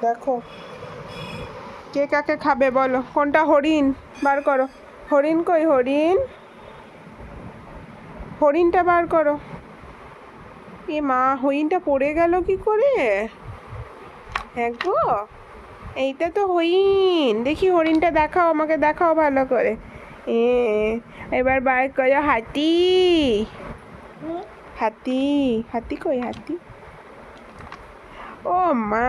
দেখো। কে কাকে খাবে বলো? কোনটা হরিণ? বার করো। হরিণ কই? হরিণ? হরিণটা বার করো। এ মা, হরিণটা পড়ে গেল কি করে? হ্যাঁ গো এইটা তো হরিণ। দেখি হরিণটা দেখাও, আমাকে দেখাও ভালো করে। এ, এবার বার করো। হাতি। হাতি। হাতি কই? হাতি। ও মা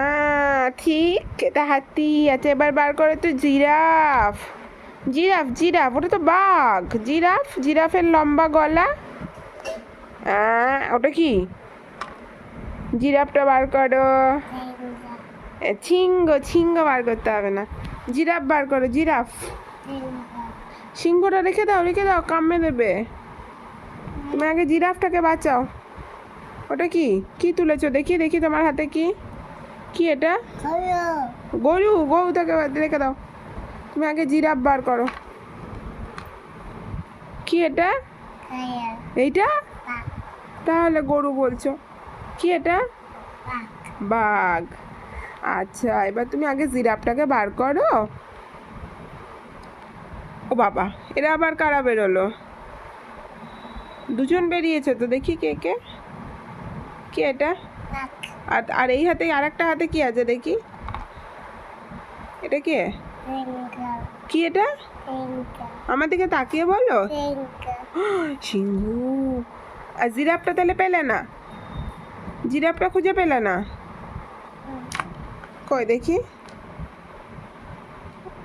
ঠিক এটা হাতি আছে? এবার বার করে তো জিরাফ। জিরাফ জিরাফ, ওটা তো বাঘ। জিরাফ, জিরাফের লম্বা গলা। ওটা কি? জিরাফটা বার করো। ছিঙ্গ ছিঙ্গ বার করতে হবে না। জিরাফ বার করো, জিরাফ। সিংহটা রেখে দাও রেখে দাও, কামড়ে দেবে। তুমি আগে জিরাফটাকে বাঁচাও। ওটা কি? কি তুলেছো? দেখি দেখি তোমার হাতে কি? কি এটা? গরু গরুটাকে রেখে দাও। তুমি আগে জিরাফ বার করো। কি এটা? এইটা? তাহলে গরু বলছো। কি এটা? বাঘ। আচ্ছা এবার তুমি আগে জিরাফটাকে বার করো। ও বাবা, এরা আবার কারা বেরোলো? দুজন বেরিয়েছে তো দেখি কে কে। কি এটা? আর আর এই হাতে আর একটা হাতে কি আছে দেখি? এটা কে? কি এটা? আমার দিকে তাকিয়ে বলো। সিংহ আর জিরাফটা তাহলে পেলে না? জিরাফটা খুঁজে পেলে না? কই দেখি।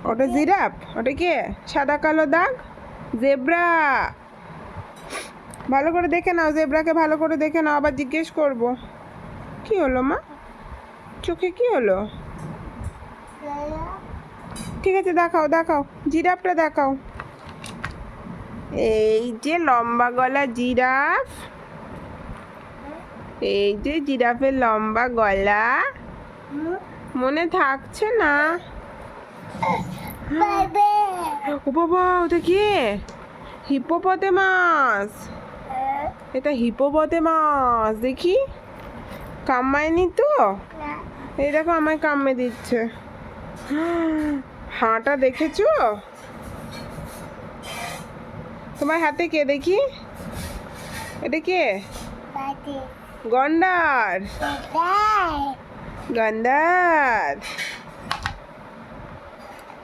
ওটা জিরাফ? ওটা কে? সাদা কালো দাগ? জেব্রা! ভালো করে দেখে নাও জেব্রাকে ভালো করে দেখে নাও আবার জিজ্ঞেস করব। কি হলো মা? চোখে কি হলো? ঠিক আছে দেখাও দেখাও জিরাফটা দেখাও। এই যে লম্বা গলা জিরাফ। এই যে জিরাফের লম্বা গলা। মনে থাকছে না। ও বাবা ওটা কি? হিপোপতে মাছ এটা হিপোপতে মাছ দেখি। কামায়নি তো? এই দেখো আমায় কামড়ে দিচ্ছে। হাঁটা দেখেছ? তোমার হাতে কে দেখি? এটা কে? গন্ডার। গন্ডার।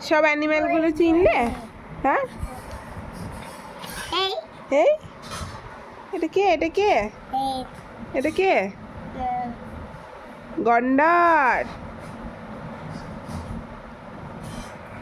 সব অ্যানিমেলগুলো চিনলে? হ্যাঁ? এই? এটা কে? এটা কে? এটা কে? গন্ডার।